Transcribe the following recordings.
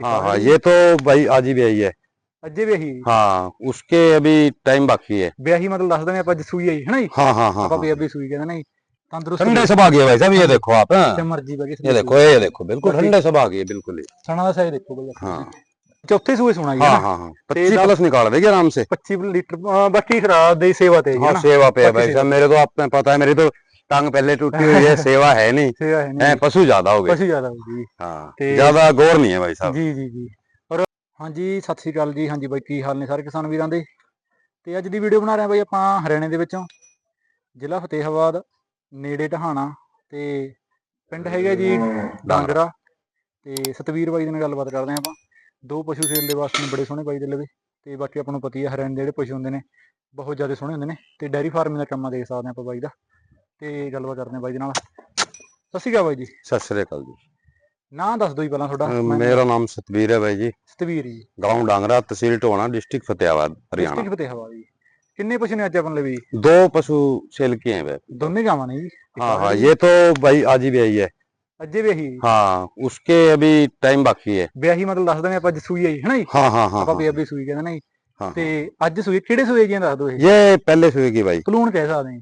हाँ हाँ ये तो भाई आज ही ब्याही है ਅੱਜੇ ਵਿਆਹੀ ਹੈ ਜੀ। हाँ उसके अभी टाइम बाकी है ਵਿਆਹੀ ਮਤਲਬ ਦੱਸ ਦਿੰਦੇ ਆਪਾਂ ਅੱਜ ਸੂਈ ਹੈ ਜੀ ਹੈ ਨਾ ਜੀ हाँ हाँ हाँ ਆਪਾਂ हाँ। ਬੇਬੀ ਸੂਈ ਕਹਿੰਦੇ ਨਾ ਜੀ ਤੰਦਰੁਸਤ ठंडे सब आ गए भाई साहब ये देखो आप हाँ। ਤੇ ਮਰਜੀ ਬਾਕੀ ये देखो ये देखो बिल्कुल बाकी- ठंडे सब आ गए बिल्कुल ही ਸਣਾ ਦਾ ਸਾਈਜ਼ ਦੇਖੋ ਬਈ हाँ ਚੌਥੇ ਸੂਏ ਸੁਣਾ ਜੀ हाँ ਹੈ ਨਾ हाँ हाँ ते पच्चीस दस- प्लस निकाल देगी आराम से 25 ਲੀਟਰ ਅਹ ਬਾਕੀ ਖਰਾਬ ਦੀ ਸੇਵਾ ਤੇ ਹੈ ਜੀ ਹੈ हाँ ਨਾ सेवा पे है बाकी भाई सेवा साहब मेरे तो आपने पता है मेरी तो ਟੰਗ ਪਹਿਲੇ ਟੁੱਟੀ ਹੋਈ ਹੈ ਸੇਵਾ ਹੈ ਨਹੀਂ। ਸੇਵਾ ਹੈ ਨਹੀਂ। ਪਸ਼ੂ ਜ਼ਿਆਦਾ ਹੋ ਗਏ। ਪਸ਼ੂ ਜ਼ਿਆਦਾ ਹੋ ਗਏ ਹਾਂ ਜ਼ਿਆਦਾ ਗੌਰ ਨਹੀਂ ਹੈ ਭਾਈ ਸਾਹਿਬ। ਜੀ ਜੀ ਜੀ। ਔਰ ਹਾਂਜੀ ਸਤਿ ਸ੍ਰੀ ਅਕਾਲ ਜੀ। ਹਾਂਜੀ ਬਾਈ ਕੀ ਹਾਲ ਨੇ ਸਾਰੇ ਕਿਸਾਨ ਵੀਰਾਂ ਦੇ? ਤੇ ਅੱਜ ਦੀ ਵੀਡੀਓ ਬਣਾ ਰਹੇ ਆ ਬਾਈ ਆਪਾਂ ਹਰਿਆਣੇ ਦੇ ਵਿੱਚੋਂ। ਜ਼ਿਲ੍ਹਾ ਫਤਿਹਾਬਾਦ ਨੇੜੇ ਟਹਾਣਾ ਤੇ ਪਿੰਡ ਹੈਗਾ ਜੀ ਡਾਂਗਰਾ। ਤੇ ਸਤਵੀਰ ਬਾਈ ਦੇ ਨਾਲ ਗੱਲਬਾਤ ਕਰਦੇ ਹਾਂ ਆਪਾਂ। ਦੋ ਪਸ਼ੂ ਸੇਲ ਦੇ ਵਾਸਤੇ ਬੜੇ ਸੋਹਣੇ ਬਾਈ ਦੇ ਲਵੇ। ਤੇ ਬਾਕੀ ਆਪਾਂ ਨੂੰ ਪਤਾ ਹੀ ਹੈ ਹਰਿਆਣੇ ਦੇ ਜਿਹੜੇ ਪਸ਼ੂ ਹੁੰਦੇ ਨੇ ਬਹੁਤ ਜ਼ਿਆਦਾ ਸੋਹਣੇ ਹੁੰਦੇ ਨੇ। ਤੇ ਡੈਰੀ ਫਾਰਮਿੰਗ ਦਾ ਕੰਮ ਆ ਦੇਖ ਸਕਦੇ ਆਪਾਂ ਬਾਈ ਦਾ। ਤੇ ਗੱਲਬਾਤ ਕਰਦੇ ਹਾਂ ਬਾਈ ਦੇ ਨਾਲ ਸਤਿ ਸ਼੍ਰੀ ਅਕਾਲ ਬਾਈ ਜੀ सत श्रीकाल जी ਨਾਂ ਦੱਸ ਦਿਓ ਜੀ ਪਹਿਲਾਂ ਤੁਹਾਡਾ अ, ਮੈਂ- मेरा नाम सतबीर है भाई जी ਸਤਵੀਰ ਜੀ गांव डांगरा तहसील टोहाना डिस्ट्रिक्ट फतेहाबाद हरियाणा ਡਿਸਟ੍ਰਿਕਟ ਫਤਿਹਾਬਾਦ ਜੀ ਕਿੰਨੇ ਪਸ਼ੂ ਨੇ ਅੱਜ ਆਪਣੇ ਲਈ ਵੀ दो पशु सेल किए हैं भाई ਦੋਨੇ ਗਾਵਾਂ ਨੇ ਜੀ ਇੱਕ हाँ ਆਹ हाँ ਜੀ, ये तो भाई आज ही ब्याही है ਅੱਜੇ ਵਿਆਹੀ ਹੈ ਜੀ। हाँ उसके अभी टाइम बाकी है ਵਿਆਹੀ ਮਤਲਬ ਦੱਸ ਦਿੰਦੇ ਆਪਾਂ ਅੱਜ ਸੂਈ ਹੈ ਜੀ ਹੈ ਨਾ ਜੀ हाँ हाँ हाँ ਆਪਾਂ हाँ, ਬੇਬੀ ਸੂਈ ਕਹਿੰਦੇ ਨਾ ਜੀ हाँ, ਤੇ ਅੱਜ ਸੂਈ ਕਿਹੜੇ ਸੂਏ ਜੀ ਦੱਸ ਦਿਓ ਇਹ ये पहले सुएगी भाई ਕਲੂਣ ਕਹਿ ਸਕਦੇ ਹਾਂ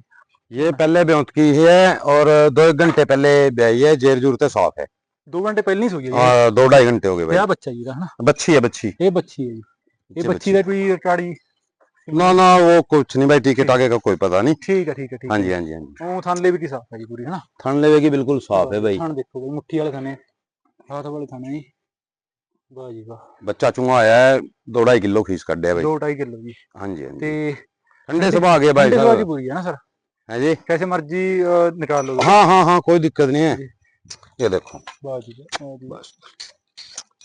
ये पहले ब्योंत की है और दो एक घंटे पहले ब्याही है जेर जूर तो साफ है 2 घंटे ਪਹਿਲਾਂ ਹੀ ਸੂਈ ਹੈ ਜੀ और दो ढाई घंटे हो गए भाई ਵਿਆਹ ਬੱਚਾ ਜੀ ਦਾ ਹਨਾ बच्ची है बच्ची ਇਹ ਬੱਚੀ ਹੈ ਜੀ ਇਹ बच्ची, ਬੱਚੀ ਦਾ ਕੋਈ ਰਿਕਾਰਡੀ ना ना वो कुछ नहीं भाई टीके टाके का कोई पता नहीं ਠੀਕ ਹੈ ਠੀਕ ਹੈ ਠੀਕ हाँ ਹੈ जी हाँ जी हाँ जी ਉਹ ਥਾਂਲੇ ਵੀ ਕੀ ਸਾਫ ਹੈ ਜੀ ਪੂਰੀ ਹਨਾ थन लेवेगी बिल्कुल साफ है भाई ਥਾਣ ਦੇਖੋ ਬਈ ਮੁੱਠੀ ਵਾਲੇ ਥਾਨੇ ਹੱਥ ਵਾਲੇ ਥਾਨੇ ਜੀ ਵਾਹ ਜੀ ਵਾਹ बच्चा चुंगा आया है दो ढाई किलो खींच कर दिया भाई 2.5 ਕਿਲੋ जी हाँ जी हाँ जी ਤੇ ठंडे सब आ गए भाई ਠੰਡੇ ਸਵਾਦ ਦੀ साहब ਪੂਰੀ ਹੈ ਨਾ ਸਰ है जी कैसे मर्ज़ी निकाल लो हाँ हाँ हाँ कोई दिक्कत नहीं है ये देखो बस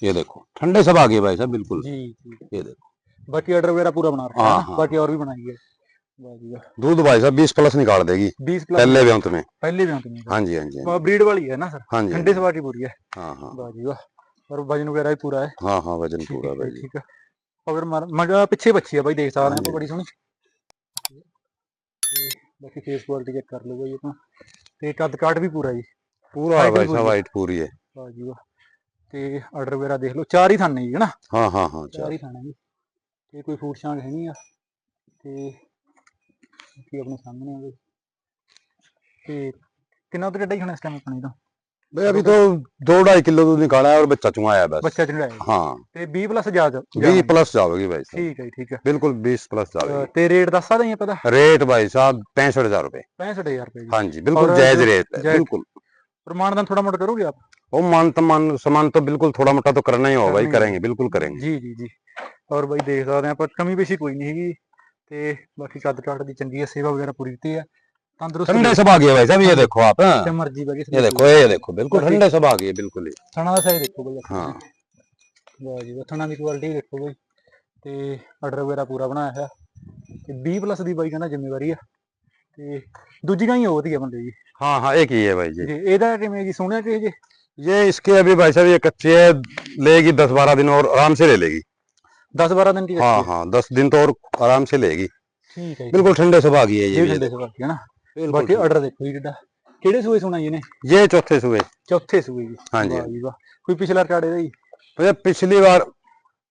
ये देखो ठंडे सब आ गए भाई साहब बिल्कुल जी जी ये देखो बाकी ऑर्डर वगैरह पूरा बना रखा है। बाकी और भी बनाई है दूध भाई साहब बीस प्लस निकाल देगी 20 प्लस पहले ब्योंत में पहले भी होती हाँ जी हाँ जी ब्रीड वाली है ना सर हाँ जी ठंडे सवार की पूरी है हाँ हाँ वाह वाह और वज़न वगैरह भी पूरा है हाँ हाँ वज़न पूरा है ठीक है और मगर पीछे बच्ची है भाई देख सकते हाँ बड़ी सोहनी ਬਾਕੀ ਫੇਸ ਕੁਆਲਿਟੀ ਚੈੱਕ ਕਰ ਲਊਗਾ ਜੀ ਆਪਾਂ ਤੇ। ਕੱਦ ਕਾਟ ਵੀ ਪੂਰਾ ਜੀ। ਪੂਰਾ White ਭਾਈ ਸਾਹਿਬ ਵਾਈਟ ਪੂਰੀ। ਹੈ। ਵਾਹ ਜੀ ਵਾਹ। ਤੇ ਆਰਡਰ ਵਗੈਰਾ ਦੇਖ ਲਓ। ਚਾਰ ਹੀ ਥਾਣੇ ਜੀ ਹਨਾ? ਹਾਂ ਹਾਂ ਹਾਂ ਚਾਰ ਹੀ ਥਾਣੇ ਜੀ। ਤੇ ਕੋਈ ਫੂਡ ਸ਼ਾਂਗ ਹੈ ਨਹੀਂ ਆ। ਤੇ ਕੀ ਆਪਣੇ ਸਾਹਮਣੇ ਆ ਗਈ ਤੇ ਕਿੰਨਾ ਉਧਰ ਡੱਡਾ ਹੀ ਹੁਣ ਇਸ ਟਾਈਮ ਆਪਣੇ ਤੋਂ भाई अभी तो दो ढाई किलो दूध निकाला है और बच्चा चुंगाया है बस ਬੱਚਾ ਚੜਾਇਆ हाँ ਤੇ 20 ਪਲੱਸ ਜਾ ਜਾ बीस प्लस जाओगी भाई साहब ਠੀਕ ਹੈ ਜੀ, ਠੀਕ ਹੈ बिल्कुल बीस प्लस ਅ, जाओगी ਤੇ ਰੇਟ ਦੱਸ ਸਕਦੇ ਜੀ ਪਤਾ रेट भाई साहब पैंसठ हजार रुपए 65000 ਰੁਪਏ ਜੀ हाँ जी बिल्कुल और जायज जो- रेट है जायज- बिल्कुल प्रमाण दान थोड़ा मोटा करोगे आप वो मान तो मान सामान तो बिल्कुल थोड़ा मोटा तो करना ही होगा भाई करना ही करेंगे बिल्कुल करेंगे ਜੀ ਜੀ ਜੀ ਔਰ ਬਾਈ ਦੇਖ ਸਕਦੇ ਆ ਪਰ ਕਮੀ ਪੇਸ਼ੀ ਕੋਈ ਨਹੀਂ ਹੈਗੀ ਤੇ ਬਾਕੀ ਕੱਦ ਕਾਠ ਦੀ ਚੰਗੀ ਹੈ ਸੇਵਾ ਵਗੈਰਾ ਪੂਰੀ ਦਿੱਤੀ ਹੈ ਤੰਦਰੁਸਤ ठंडे सब आ गए भाई साहब ये देखो आप हाँ। ਤੇ ਮਰਜੀ ਬਾਕੀ ये देखो ये देखो बिल्कुल बाकी- ठंडे सब आ गए बिल्कुल ही ਥਣਾ ਦਾ ਸਾਈਜ਼ ਦੇਖੋ ਬਾਈ ਆਪਣਾ। हाँ ਵਾਹ ਜੀ ਵਾਹ, ਥਣਾ ਦੀ ਕੁਆਲਿਟੀ ਦੇਖੋ ਬਾਈ ਤੇ ਆਰਡਰ ਵਗੈਰਾ ਪੂਰਾ ਬਣਾਇਆ ਹੋਇਆ ਤੇ 20 ਪਲੱਸ ਦੀ ਬਾਈ ਕਹਿੰਦਾ ਜ਼ਿੰਮੇਵਾਰੀ ਆ ਤੇ ਦੂਜੀ ਗਾਂ ਹੀ ਉਹ ਵਧੀਆ ਬੰਦੇ ਜੀ हाँ हाँ एक ही है भाई जी ਜੀ ਇਹਦਾ ਕਿਵੇਂ ਜੀ ਸੁਣਿਆ ਕਿ ਜੀ ये इसके अभी भाई साहब ये कच्ची है लेगी दस बारह दिन और आराम से ले लेगी 10 12 ਦਿਨ ਦੀ हाँ ਰੱਖੀ ਹੈ। हाँ दस दिन तो और आराम से लेगी ਠੀਕ ਹੈ ਜੀ बिल्कुल ठंडे सब आ गई है ये ਇਹ भी, ये ਠੰਡੇ ਸਵਾਲ ਹੈ ਨਾ बिल्कुल ਬਾਕੀ ठंडे। ਆਰਡਰ ਦੇਖੋ ਜੀ ਕਿੱਡਾ ਕਿਹੜੇ ਸੂਏ ਸੁਣਾ ਜੀ ਨੇ ये चौथे सुबह ਚੌਥੇ ਸੂਏ ਜੀ हाँ जी ਵਾਹ ਜੀ ਵਾਹ ਕੋਈ ਪਿਛਲਾ ਰਿਕਾਰਡ ਇਹਦਾ ਜੀ भैया पिछली बार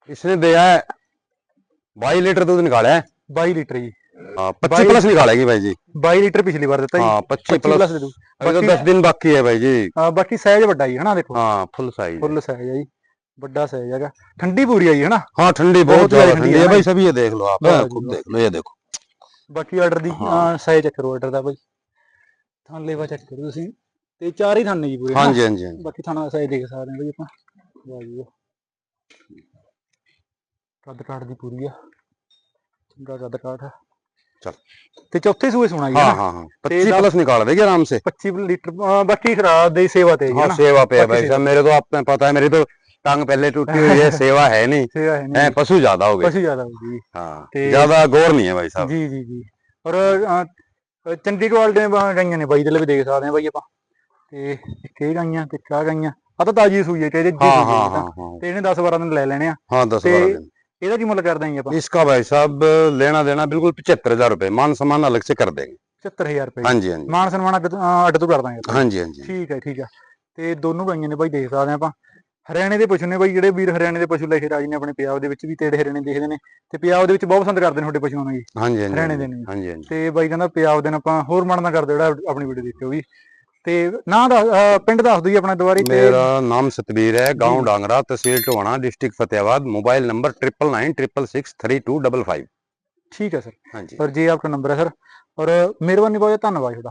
इसने दिया है बाईस लीटर दूध निकाला है 22 लीटर जी हाँ पच्चीस बाईस- प्लस निकालेगी भाई जी 22 ਲੀਟਰ ਪਿਛਲੀ ਵਾਰ ਦਿੱਤਾ ਜੀ हाँ पच्चीस 25 प्लस ਪਲੱਸ ਦੇ ਦੂ अभी तो बाकी- दस दिन बाकी है भाई जी ਅਹ ਬਾਕੀ ਸਾਈਜ਼ ਵੱਡਾ ਜੀ ਹਨਾ ਦੇਖੋ हाँ फुल साइज ਫੁੱਲ ਸਾਈਜ਼ ਹੈ ਜੀ ਵੱਡਾ ਸਾਈਜ਼ ਹੈਗਾ ਠੰਡੀ ਪੂਰੀ ਆ ਜੀ ਹਨਾ हाँ ठंडी बहुत बहुत ज्यादा ज्यादा ठंडी ठंडी है है ना भाई सभी ये देख लो आप वाह हाँ, जी खुद वाह। देख लो ये देखो ਬਾਕੀ ਆਰਡਰ ਦੀ ਸਾਈਜ਼ ਚੈੱਕ ਆਰਡਰ ਦਾ ਭਾਈ ਥਾਨ ਲੇਵਾ ਚੈੱਕ ਕਰੋ ਤੁਸੀਂ। ਤੇ ਚਾਰ ਹੀ ਥਾਨ ਜੀ ਪੂਰੇ ਹਾਂਜੀ ਹਾਂਜੀ ਬਾਕੀ ਥਾਣਾ ਸਾਈਜ਼ ਦੇਖ ਸਕਦੇ ਹਾਂ ਭਾਈ ਆਪਾਂ। ਵਾਹ ਜੀ ਰੱਦ ਕਾਰਡ ਦੀ ਪੂਰੀ ਆ। ਚੰਗਾ ਰੱਦ ਕਾਰਡ ਆ। ਚਲ। ਤੇ ਚੌਥੇ ਸੂਏ ਸੋਣਾ ਗਿਆ ਹਾਂ ਹਾਂ 25 ਪਲਸ ਨਿਕਾਲ ਦੇਗੇ ਆਰਾਮ ਸੇ। 25 ਲੀਟਰ ਬਾਕੀ ਖਰਾਬ ਦੇ ਸੇਵਾ ਤੇ ਹਾਂ ਸੇਵਾ ਤੇ ਹੈ ਸਾਹਿਬ ਮੇਰੇ ਤੋਂ ਆਪਨੇ ਪਤਾ ਹੈ ਮੇਰੇ ਤੋਂ ਟੰਗ ਪਹਿਲੇ ਟੁੱਟੀ ਹੋਈ ਹੈ ਸੇਵਾ ਹੈ ਨਹੀਂ। ਸੇਵਾ ਹੈ ਨਹੀਂ। ਪਸ਼ੂ ਜ਼ਿਆਦਾ ਹੋ ਗਏ। ਪਸ਼ੂ ਜ਼ਿਆਦਾ ਹੋ ਗਏ। ਹਾਂ ਜ਼ਿਆਦਾ ਗੌਰ ਨਹੀਂ ਹੈ ਭਾਈ ਸਾਹਿਬ। ਜੀ ਜੀ ਜੀ। ਔਰ ਚੰਡੀਗੜ੍ਹ ਦੇ ਗਾਈਆਂ ਨੇ ਬਾਈ ਦੇ ਲਈ ਦੇਖ ਸਕਦੇ ਆ ਬਾਈ ਆਪਾਂ। ਤੇ ਕਿਹ ਗਾਈਆਂ ਤੇ ਚਾਹ ਗਾਈਆਂ। ਆ ਤਾਂ ਤਾਜੀ ਸੂਈ ਹੈ ਤੇ ਇਹਦੇ ਜੀ ਤੇ। ਇਹਨੇ 10 12 ਦਿਨ ਲੈ ਲੈਣੇ ਆ। ਹਾਂ 10 12 ਦਿਨ। ਇਹਦਾ ਕੀ ਮੁੱਲ ਕਰ ਦਾਂਗੇ ਆਪਾਂ? ਇਸਕਾ ਭਾਈ ਸਾਹਿਬ ਲੈਣਾ ਦੇਣਾ ਬਿਲਕੁਲ 75000 ਰੁਪਏ। ਮਾਨ ਸਮਾਨ ਅਲੱਗ ਸੇ ਕਰ ਦੇਗੇ। 75000 ਰੁਪਏ। ਹਾਂਜੀ ਹਾਂਜੀ। ਮਾਨ ਸਨਮਾਨ ਅੱਡ ਤੋਂ ਕਰ ਦਾਂਗੇ ਹਾਂਜੀ ਹਾਂਜੀ। ਠੀਕ ਹੈ ਠੀਕ ਹੈ। ਤੇ ਦੋਨੋਂ ਗਾਈਆਂ ਨੇ ਬਾਈ ਦੇਖ ਸਕਦੇ ਆਪਾਂ। ਹਰਿਆਣੇ ਦੇ ਪਸ਼ੂ ਨੇ ਬਾਈ ਜਿਹੜੇ ਵੀਰ ਹਰਿਆਣੇ ਦੇ ਪਸ਼ੂ ਲੈ ਕੇ ਰਾਜ ਨੇ ਆਪਣੇ ਪੰਜਾਬ ਦੇ ਵਿੱਚ ਵੀ ਤੇੜੇ ਹਰਿਆਣੇ ਦੇਖਦੇ ਨੇ ਤੇ ਪੰਜਾਬ ਦੇ ਵਿੱਚ ਬਹੁਤ ਪਸੰਦ ਕਰਦੇ ਨੇ ਤੁਹਾਡੇ ਪਸ਼ੂਆਂ ਨੂੰ ਜੀ। ਹਰਿਆਣੇ ਦੇ ਨੇ। ਤੇ ਬਾਈ ਕਹਿੰਦਾ ਪੰਜਾਬ ਦੇ ਨਾਲ ਆਪਾਂ ਹੋਰ ਮਨ ਨਾ ਕਰ ਜਿਹੜਾ ਆਪਣੀ ਵੀਡੀਓ ਦੇਖਿਓ ਵੀ। ਤੇ ਨਾਂ ਦਾ ਪਿੰਡ ਦੱਸ ਦਿਓ ਆਪਣਾ ਦੁਬਾਰੀ ਤੇ। ਮੇਰਾ ਨਾਮ ਸਤਵੀਰ ਹੈ گاؤں ਡਾਂਗਰਾ ਤਹਿਸੀਲ Tohana district Fatehabad mobile number 9996663255 ਠੀਕ ਹੈ ਸਰ। ਹਾਂਜੀ। ਔਰ ਜੀ ਆਪਣਾ ਨੰਬਰ ਹੈ ਸਰ ਔਰ ਮਿਹਰਬਾਨੀ ਬਹੁਤ ਧੰਨਵਾਦ ਤੁਹਾਡਾ।